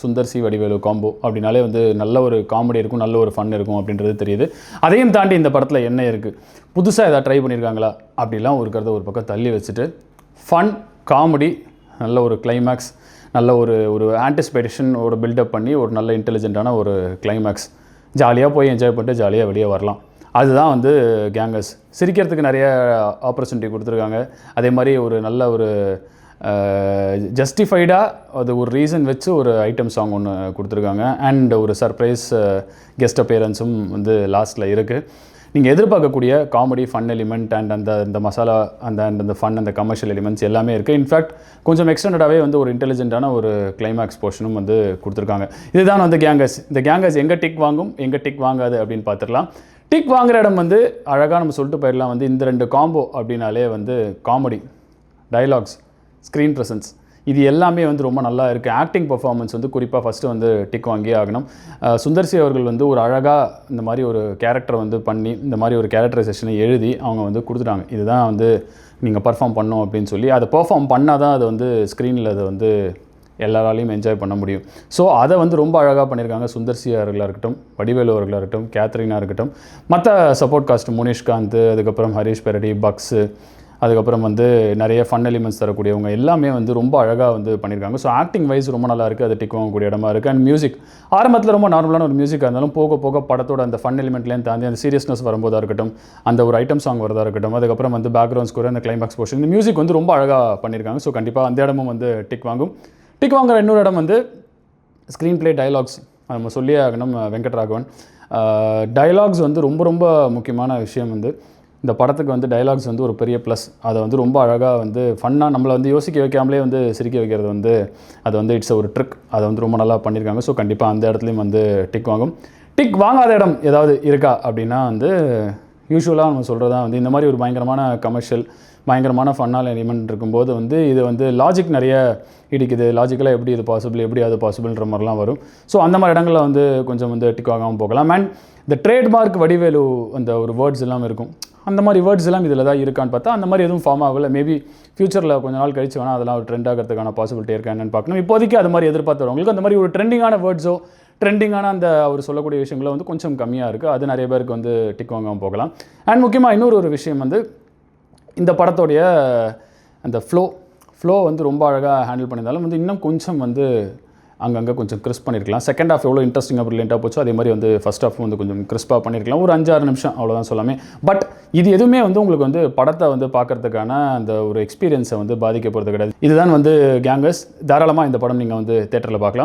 Sundar C Vadivelu combo அப்படின்னாலே வந்து நல்ல ஒரு காமெடி இருக்கும் நல்ல ஒரு ஃபன் இருக்கும் அப்படின்றது தெரியுது. அதையும் தாண்டி இந்த படத்தில் என்ன இருக்குது புதுசாக ஏதாவது ட்ரை பண்ணியிருக்காங்களா அப்படிலாம் ஒரு கருத்தை ஒரு பக்கம் தள்ளி வச்சுட்டு ஃபன் காமெடி நல்ல ஒரு கிளைமேக்ஸ் நல்ல ஒரு ஒரு ஆன்டிசிபேஷன் ஒரு பில்டப் பண்ணி ஒரு நல்ல இன்டெலிஜென்ட்டான ஒரு கிளைமேக்ஸ் ஜாலியாக போய் என்ஜாய் பண்ணிட்டு ஜாலியாக வெளியே வரலாம். அதுதான் வந்து கேங்கர்ஸ் சிரிக்கிறதுக்கு நிறைய ஆப்பர்ச்சுனிட்டி கொடுத்துருக்காங்க. அதே மாதிரி ஒரு நல்ல ஒரு ஜஸ்டிஃபைடாக அது ஒரு ரீசன் வச்சு ஒரு ஐட்டம் சாங் ஒன்று கொடுத்துருக்காங்க. அண்ட் ஒரு சர்ப்ரைஸ் கெஸ்ட் அப்பியரன்ஸும் வந்து லாஸ்ட்டில் இருக்குது நீங்கள் எதிர்பார்க்கக்கூடிய காமெடி ஃபன் எலிமெண்ட் அண்ட் அந்த அந்த மசாலா அந்த அண்ட் அந்த ஃபன் அந்த கமர்ஷியல் எலிமெண்ட்ஸ் எல்லாமே இருக்குது இன்ஃபேக்ட் கொஞ்சம் எக்ஸ்டெண்டடாகவே வந்து ஒரு இன்டெலிஜென்ட்டான ஒரு கிளைமேக்ஸ் போர்ஷனும் வந்து கொடுத்துருக்காங்க. இதுதான் வந்து கேங்கஸ் இந்த கேங்கஸ் எங்கே டிக் வாங்கும் எங்கே டிக் வாங்காது அப்படின்னு பார்த்துடலாம். டிக் வாங்குற இடம் வந்து அழகாக நம்ம சொல்லிட்டு போயிடலாம். வந்து இந்த ரெண்டு காம்போ அப்படின்னாலே வந்து காமெடி டயலாக்ஸ் ஸ்க்ரீன் ப்ரெசன்ஸ் இது எல்லாமே வந்து ரொம்ப நல்லா இருக்குது ஆக்டிங் பர்ஃபார்மன்ஸ் வந்து குறிப்பாக ஃபஸ்ட்டு வந்து டிக் வாங்கியே ஆகணும். சுந்தர்சி அவர்கள் வந்து ஒரு அழகாக இந்த மாதிரி ஒரு கேரக்டர் வந்து பண்ணி இந்த மாதிரி ஒரு கேரக்டரைசேஷனை எழுதி அவங்க வந்து கொடுத்துட்டாங்க. இதுதான் வந்து நீங்கள் பர்ஃபார்ம் பண்ணோம் அப்படின்னு சொல்லி அதை பெர்ஃபார்ம் பண்ணால் தான் அது வந்து ஸ்க்ரீனில் அதை வந்து எல்லாராலையும் என்ஜாய் பண்ண முடியும். ஸோ அதை வந்து ரொம்ப அழகாக பண்ணியிருக்காங்க சுந்தர்சி அவர்களாக இருக்கட்டும் வடிவேலு அவர்களாக இருக்கட்டும் கேத்ரினாக இருக்கட்டும். மற்ற சப்போர்ட் காஸ்ட் முனிஷ்காந்த் அதுக்கப்புறம் ஹரிஷ் பெரடி பக்ஸு அதுக்கப்புறம் வந்து நிறைய ஃபன் எலிமெண்ட்ஸ் தரக்கூடியவங்க எல்லாமே வந்து ரொம்ப அழகாக வந்து பண்ணியிருக்காங்க. ஸோ ஆக்டிங் வைஸ் ரொம்ப நல்லா இருக்குது அது டிக் வாங்கக்கூடிய இடமா இருக்குது அண்ட் மியூசிக் ஆரம்பத்தில் ரொம்ப நார்மலான ஒரு மியூசிக்காக இருந்தாலும் போக போக படத்தோட அந்த ஃபன் எலிமெண்ட்லேருந்து தாண்டி அந்த சீரியஸ்னஸ் வரும்போதாக இருக்கட்டும் அந்த ஒரு ஐட்டம் சாங் வரதாக இருக்கட்டும் அதுக்கப்புறம் வந்து பேக்ரவுண்ட் ஸ்கோர் அந்த கிளைமேக்ஸ் போர்ஷன் இந்த மியூசிக் வந்து ரொம்ப அழகாக பண்ணியிருக்காங்க. ஸோ கண்டிப்பாக அந்த இடமும் வந்து டிக் வாங்கும். டிக் வாங்குற இன்னொரு இடம் வந்து ஸ்க்ரீன் ப்ளே டைலாக்ஸ் நம்ம சொல்லியே ஆகணும் வெங்கட்ராகவன். டைலாக்ஸ் வந்து ரொம்ப ரொம்ப முக்கியமான விஷயம் வந்து இந்த படத்துக்கு வந்து டயலாக்ஸ் வந்து ஒரு பெரிய ப்ளஸ் அதை வந்து ரொம்ப அழகாக வந்து ஃபன்னாக நம்மளை வந்து யோசிக்க வைக்காமலே வந்து சிரிக்க வைக்கிறது வந்து அது வந்து இட்ஸ் ஒரு ட்ரிக் அதை வந்து ரொம்ப நல்லா பண்ணியிருக்காங்க. ஸோ கண்டிப்பாக அந்த இடத்துலையும் வந்து டிக் வாங்கும். டிக் வாங்காத இடம் ஏதாவது இருக்கா அப்படின்னா வந்து யூஸ்வலாக நம்ம சொல்கிறதா வந்து இந்த மாதிரி ஒரு பயங்கரமான கமர்ஷியல் பயங்கரமான ஃபன்னால் எலிமெண்ட் இருக்கும்போது வந்து இது வந்து லாஜிக் நிறைய இடிக்குது. லாஜிக்கலாக எப்படி இது பாசிபிள் எப்படி அது பாசிபிள்ன்ற மாதிரிலாம் வரும். ஸோ அந்த மாதிரி இடங்களில் வந்து கொஞ்சம் வந்து டிக் ஆகாமல் போகலாம். அண்ட் இந்த ட்ரேட்மார்க் வடிவேலு அந்த ஒரு வேர்ட்ஸ் எல்லாம் இருக்கும். அந்த மாதிரி வேர்ட்ஸ் எல்லாம் இதில் தான் இருக்கான்னு பார்த்தா அந்த மாதிரி எதுவும் ஃபார்ம் ஆகல. மேபி ஃபியூச்சரில் கொஞ்ச நாள் கழிச்சு வேணால் அதெல்லாம் ஒரு ட்ரெண்ட் ஆகிறதுக்கான பாசிபிலிட்டி இருக்கா என்னன்னு பார்க்கணும். இப்போதைக்கு அது மாதிரி எதிர்பார்த்தவங்களுக்கு அந்த மாதிரி ஒரு ட்ரெண்டிங்கான வேர்ட்ஸோ ட்ரெண்டிங்கான அந்த அவர் சொல்லக்கூடிய விஷயங்களோ வந்து கொஞ்சம் கம்மியாக இருக்குது அது நிறைய பேருக்கு வந்து டிக் வாங்காமல் போகலாம். அண்ட் முக்கியமாக இன்னொரு ஒரு விஷயம் வந்து இந்த படத்தோடைய அந்த ஃப்ளோ ஃப்ளோ வந்து ரொம்ப அழகாக ஹேண்டில் பண்ணியிருந்தாலும் வந்து இன்னும் கொஞ்சம் வந்து அங்கங்கே கொஞ்சம் கிறிஸ்ப் பண்ணியிருக்கலாம் செகண்ட் ஹாஃப் எவ்வளோ இன்ட்ரெஸ்டிங்காக ப்ரில்லியண்ட்டாக போச்சோ அதே மாதிரி வந்து ஃபஸ்ட் ஆஃப் வந்து கொஞ்சம் கிறிஸ்பாக பண்ணியிருக்கலாம் ஒரு அஞ்சாறு நிமிஷம் அவ்வளோதான் சொல்லாமே. பட் இது எதுவுமே வந்து உங்களுக்கு வந்து படத்தை வந்து பார்க்கறதுக்கான அந்த ஒரு எக்ஸ்பீரியன்ஸை வந்து பாதிக்க போகிறது கிடையாது. இதுதான் வந்து கேங்கர்ஸ் தாராளமாக இந்த படம் நீங்கள் வந்து தேட்டரில் பார்க்கலாம்.